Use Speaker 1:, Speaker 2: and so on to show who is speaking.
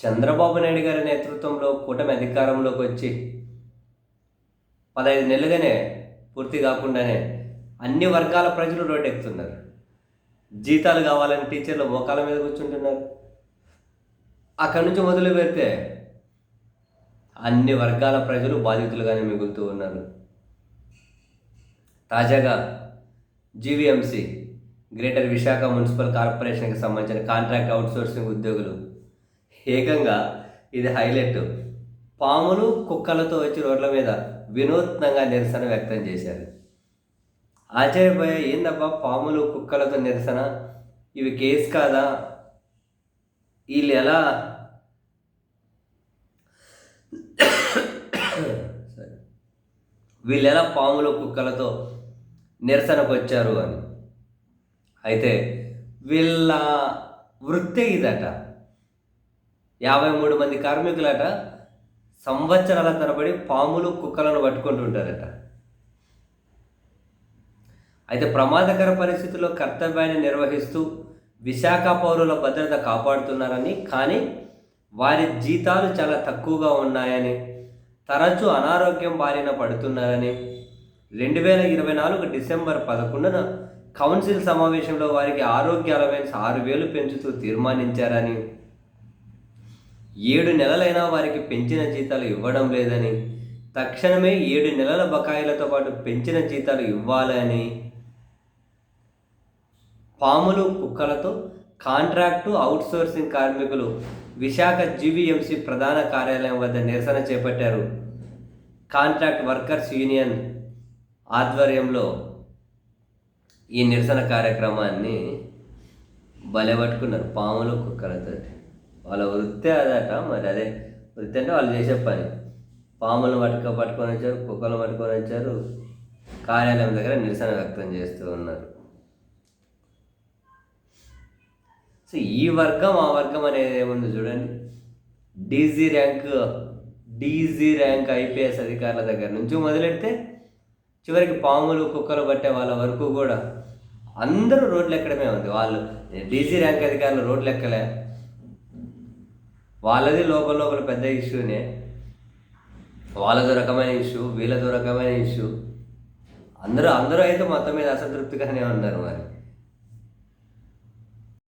Speaker 1: చంద్రబాబు నాయుడు గారి నేతృత్వంలో కూటమి అధికారంలోకి వచ్చి పదహైదు నెలలుగానే పూర్తి కాకుండానే అన్ని వర్గాల ప్రజలు రోడ్డెక్కుతున్నారు. జీతాలు కావాలని టీచర్లు మోకాల మీద కూర్చుంటున్నారు. అక్కడి నుంచి మొదలు పెడితే అన్ని వర్గాల ప్రజలు బాధితులుగానే మిగులుతూ ఉన్నారు. తాజాగా జీవీఎంసీ గ్రేటర్ విశాఖ మున్సిపల్ కార్పొరేషన్కి సంబంధించిన కాంట్రాక్ట్ అవుట్సోర్సింగ్ ఉద్యోగులు ఏకంగా ఇది హైలైట్. పాములు కుక్కలతో వచ్చి రోడ్ల మీద వినూత్నంగా నిరసన వ్యక్తం చేశారు. ఆశ్చర్యపోయా ఏందబ్బా పాములు కుక్కలతో నిరసన? ఇవి కేసు కాదా? వీళ్ళు ఎలా? సరే. వీళ్ళు ఎలా పాములు కుక్కలతో నిరసనకు వచ్చారు అని. అయితే వీళ్ళ వృత్తే ఇదట. యాభై మూడు మంది కార్మికులట సంవత్సరాల తరబడి పాములు కుక్కలను పట్టుకుంటుంటారట. అయితే ప్రమాదకర పరిస్థితుల్లో కర్తవ్యాన్ని నిర్వహిస్తూ విశాఖ పౌరుల భద్రత కాపాడుతున్నారని కానీ వారి జీతాలు చాలా తక్కువగా ఉన్నాయని తరచూ అనారోగ్యం బారిన పడుతున్నారని రెండు వేల ఇరవై నాలుగు డిసెంబర్ పదకొండున కౌన్సిల్ సమావేశంలో వారికి ఆరోగ్య అలవెన్స్ ఆరు వేలు పెంచుతూ తీర్మానించారని ఏడు నెలలైనా వారికి పెంచిన జీతాలు ఇవ్వడం లేదని తక్షణమే ఏడు నెలల బకాయిలతో పాటు పెంచిన జీతాలు ఇవ్వాలని పాములు కుక్కలతో కాంట్రాక్టు అవుట్సోర్సింగ్ కార్మికులు విశాఖ జీవీఎంసీ ప్రధాన కార్యాలయం వద్ద నిరసన చేపట్టారు. కాంట్రాక్ట్ వర్కర్స్ యూనియన్ ఆధ్వర్యంలో ఈ నిరసన కార్యక్రమాన్ని బలపట్టుకున్నారు పాములు కుక్కలతో వాళ్ళ వృత్తి అదట మరి అదే వృత్తి అంటే వాళ్ళు చేసే పని. పాములను పట్టుక పట్టుకొని వచ్చారు కుక్కలను పట్టుకొని వచ్చారు కార్యాలయం దగ్గర నిరసన వ్యక్తం చేస్తూ ఉన్నారు. సో ఈ వర్గం ఆ వర్గం అనేది ఏముంది చూడండి. DG rank DG rank IPS అధికారుల దగ్గర నుంచి మొదలెడితే చివరికి పాములు కుక్కలు పట్టే వాళ్ళ వరకు కూడా అందరూ రోడ్లు ఎక్కడమే ఉంది. వాళ్ళు డీజీ ర్యాంక్ అధికారులు రోడ్లు ఎక్కలే వాళ్ళది లోపల లోపల పెద్ద ఇష్యూనే. వాళ్ళదో రకమైన ఇష్యూ వీళ్ళదో రకమైన ఇష్యూ. అందరూ అందరూ అయితే మొత్తం మీద అసంతృప్తిగానే ఉన్నారు మరి.